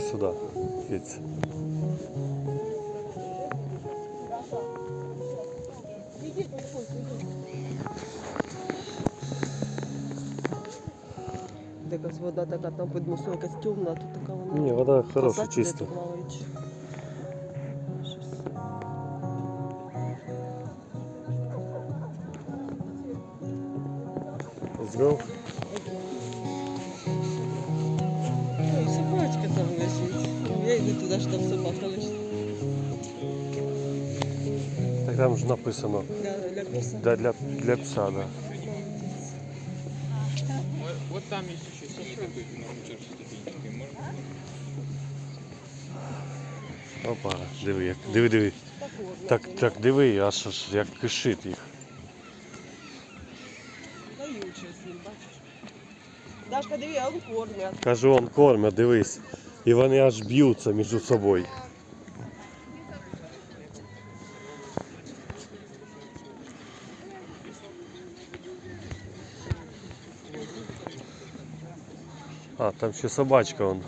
сюди. Киця. Якась вода така там під мостом якась темна, а тут така вона. Ні, вода хороша, чиста. Let's go. Йду що там собака. Так там ж написано Для, для пса. для, для, для пса, да. Вот, там есть еще синий такой феномен. Можно? Опа, диви, як, диви, диви. Так, так, диви, аж аж як кишить їх. Даючи з ним, бачиш. Дашка, диви, а он кормять. Кажу, он кормять, дивись. І вони аж б'ються між собою. А, там ще собачка вон.